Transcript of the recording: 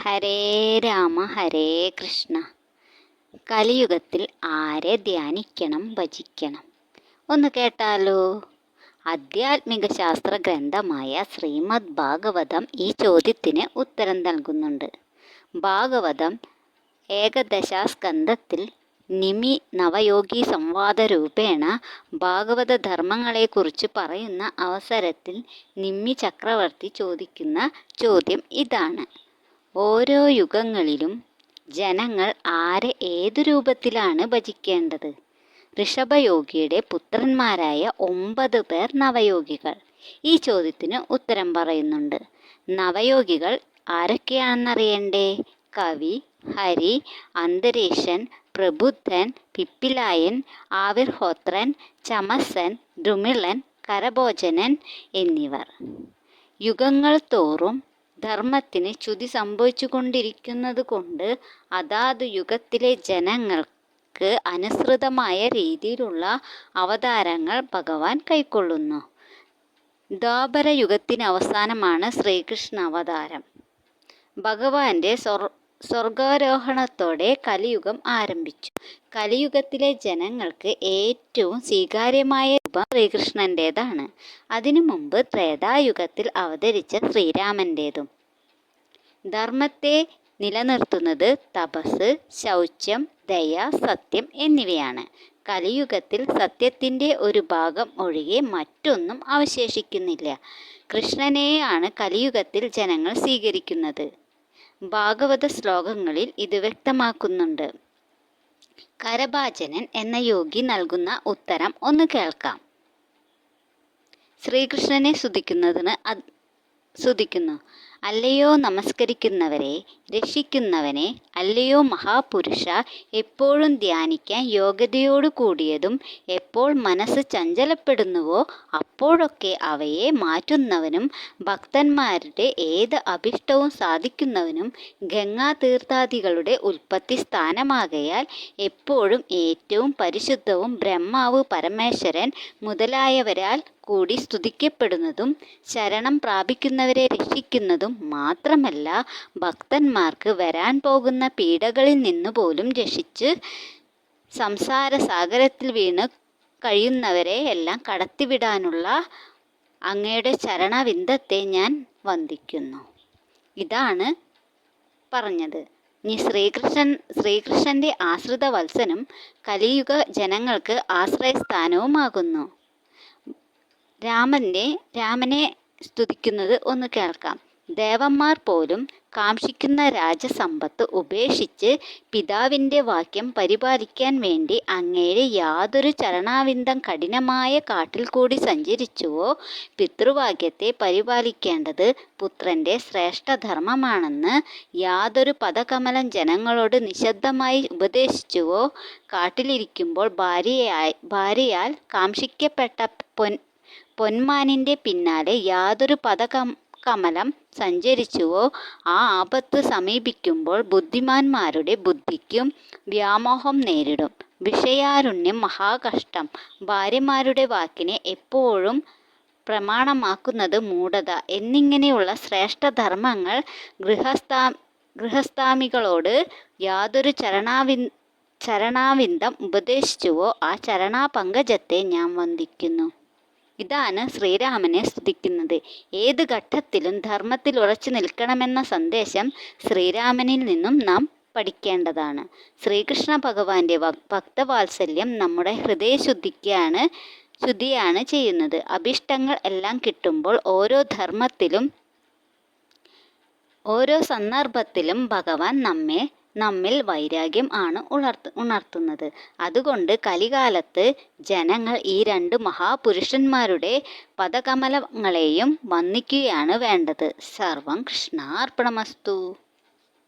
ഹരേ രാമ ഹരേ കൃഷ്ണ. കലിയുഗത്തിൽ ആരെ ധ്യാനിക്കണം ഭജിക്കണം? ഒന്ന് കേട്ടാലോ? ആധ്യാത്മിക ശാസ്ത്ര ഗ്രന്ഥമായ ശ്രീമദ് ഭാഗവതം ഈ ചോദ്യത്തിന് ഉത്തരം നൽകുന്നുണ്ട്. ഭാഗവതം ഏകദശാസ്കന്ധത്തിൽ നിമി നവയോഗി സംവാദ രൂപേണ ഭാഗവത ധർമ്മങ്ങളെക്കുറിച്ച് പറയുന്ന അവസരത്തിൽ നിമ്മി ചക്രവർത്തി ചോദിക്കുന്ന ചോദ്യം ഇതാണ്. ഓരോ യുഗങ്ങളിലും ജനങ്ങൾ ആരെ ഏതു രൂപത്തിലാണ് ഭജിക്കേണ്ടത്? ഋഷഭയോഗിയുടെ പുത്രന്മാരായ ഒമ്പത് പേർ നവയോഗികൾ. ഈ ചോദ്യത്തിന് ഉത്തരം പറയുന്നുണ്ട്. നവയോഗികൾ ആരൊക്കെയാണെന്നറിയണ്ടേ? കവി ഹരി അന്തരീക്ഷൻ പ്രബുദ്ധൻ പിപ്പിലായൻ ആവിർഹോത്രൻ ചമസൻ ദ്രുമിളൻ കരഭോജനൻ എന്നിവർ. യുഗങ്ങൾ തോറും ധർമ്മത്തിന് ചുതി സംഭവിച്ചുകൊണ്ടിരിക്കുന്നത് കൊണ്ട് അതാത് യുഗത്തിലെ ജനങ്ങൾക്ക് അനുസൃതമായ രീതിയിലുള്ള അവതാരങ്ങൾ ഭഗവാൻ കൈക്കൊള്ളുന്നു. ദ്വാപര യുഗത്തിന് അവസാനമാണ് ശ്രീകൃഷ്ണ അവതാരം. ഭഗവാന്റെ സ്വർ സ്വർഗാരോഹണത്തോടെ കലിയുഗം ആരംഭിച്ചു. കലിയുഗത്തിലെ ജനങ്ങൾക്ക് ഏറ്റവും സ്വീകാര്യമായ രൂപം ശ്രീകൃഷ്ണന്റേതാണ് അതിനു മുമ്പ് ത്രേതായുഗത്തിൽ അവതരിച്ച ശ്രീരാമന്റേതും ധർമ്മത്തെ നിലനിർത്തുന്നത് തപസ് ശൗച്യം ദയ സത്യം എന്നിവയാണ്. കലിയുഗത്തിൽ സത്യത്തിന്റെ ഒരു ഭാഗം ഒഴികെ മറ്റൊന്നും അവശേഷിക്കുന്നില്ല. കൃഷ്ണനെയാണ് കലിയുഗത്തിൽ ജനങ്ങൾ സ്വീകരിക്കുന്നത്. ഭാഗവത ശ്ലോകങ്ങളിൽ ഇത് വ്യക്തമാക്കുന്നുണ്ട്. കരഭാചനൻ എന്ന യോഗി നൽകുന്ന ഉത്തരം ഒന്ന് കേൾക്കാം. ശ്രീകൃഷ്ണനെ സ്തുതിക്കുന്നതിന് സ്തുതിക്കുന്നു അല്ലയോ നമസ്കരിക്കുന്നവരെ രക്ഷിക്കുന്നവനെ അല്ലയോ മഹാപുരുഷ എപ്പോഴും ധ്യാനിക്കാൻ യോഗ്യതയോടു കൂടിയതും എപ്പോൾ മനസ്സ് ചഞ്ചലപ്പെടുന്നുവോ അപ്പോഴൊക്കെ അവയെ മാറ്റുന്നവനും ഭക്തന്മാരുടെ ഏത് അഭിഷ്ടവും സാധിക്കുന്നവനും ഗംഗാ തീർത്ഥാദികളുടെ ഉൽപ്പത്തി സ്ഥാനമാകയാൽ എപ്പോഴും ഏറ്റവും പരിശുദ്ധവും ബ്രഹ്മാവ് പരമേശ്വരൻ മുതലായവരാൽ കൂടി സ്തുതിക്കപ്പെടുന്നതും ശരണം പ്രാപിക്കുന്നവരെ രക്ഷിക്കുന്നതും മാത്രമല്ല ഭക്തന്മാർക്ക് വരാൻ പോകുന്ന പീഡകളിൽ നിന്ന് പോലും രക്ഷിച്ച് സംസാര സാഗരത്തിൽ വീണ് കഴിയുന്നവരെ എല്ലാം കടത്തിവിടാനുള്ള അങ്ങയുടെ ചരണവിന്ദത്തെ ഞാൻ വന്ദിക്കുന്നു. ഇതാണ് പറഞ്ഞത്. ഇനി ശ്രീകൃഷ്ണൻ ശ്രീകൃഷ്ണന്റെ ആശ്രിത വത്സനും കലിയുഗ ജനങ്ങൾക്ക് ആശ്രയസ്ഥാനവുമാകുന്നു. രാമന്റെ രാമനെ സ്തുതിക്കുന്നത് ഒന്ന് കേൾക്കാം. ദേവന്മാർ പോലും കാക്ഷിക്കുന്ന രാജസമ്പത്ത് ഉപേക്ഷിച്ച് പിതാവിന്റെ വാക്യം പരിപാലിക്കാൻ വേണ്ടി അങ്ങേരെ യാതൊരു ചരണാവിന്ദം കഠിനമായ കാട്ടിൽ കൂടി സഞ്ചരിച്ചുവോ പിതൃവാക്യത്തെ പരിപാലിക്കേണ്ടത് പുത്രന്റെ ശ്രേഷ്ഠധർമ്മമാണെന്ന് യാതൊരു പദകമലം ജനങ്ങളോട് നിശബ്ദമായി ഉപദേശിച്ചുവോ കാട്ടിലിരിക്കുമ്പോൾ ഭാര്യയായി ഭാര്യയാൽ കാക്ഷിക്കപ്പെട്ട പൊൻ പൊന്മാനിന്റെ പിന്നാലെ യാതൊരു പദകം കമലം സഞ്ചരിച്ചുവോ? ആ ആപത്ത് സമീപിക്കുമ്പോൾ ബുദ്ധിമാന്മാരുടെ ബുദ്ധിക്കും വ്യാമോഹം നേരിടും. വിഷയാരുണ്യം മഹാകഷ്ടം. ഭാര്യമാരുടെ വാക്കിനെ എപ്പോഴും പ്രമാണമാക്കുന്നത് മൂഢത. എന്നിങ്ങനെയുള്ള ശ്രേഷ്ഠധർമ്മങ്ങൾ ഗൃഹസ്ഥാ ഗൃഹസ്ഥാമികളോട് യാതൊരു ചരണാവി ചരണാവിന്ദം ഉപദേശിച്ചുവോ? ആ ചരണാപങ്കജത്തെ ഞാൻ വന്ദിക്കുന്നു. ഇതാണ് ശ്രീരാമനെ സ്തുതിക്കുന്നത്. ഏത് ഘട്ടത്തിലും ധർമ്മത്തിൽ ഉറച്ചു നിൽക്കണമെന്ന സന്ദേശം ശ്രീരാമനിൽ നിന്നും നാം പഠിക്കേണ്ടതാണ്. ശ്രീകൃഷ്ണ ഭഗവാന്റെ ഭക്തവാത്സല്യം നമ്മുടെ ഹൃദയശുദ്ധിക്കാണ് ശുദ്ധിയാണ് ചെയ്യുന്നത്. അഭിഷ്ടങ്ങൾ എല്ലാം കിട്ടുമ്പോൾ ഓരോ ധർമ്മത്തിലും ഓരോ സന്ദർഭത്തിലും ഭഗവാൻ നമ്മെ നമ്മിൽ വൈരാഗ്യം ആണ് ഉണർത്ത് ഉണർത്തുന്നത്. അതുകൊണ്ട് കലികാലത്ത് ജനങ്ങൾ ഈ രണ്ട് മഹാപുരുഷന്മാരുടെ പദകമലങ്ങളെയും വന്ദിക്കുകയാണ് വേണ്ടത്. സർവം കൃഷ്ണാർപ്പണമസ്തു.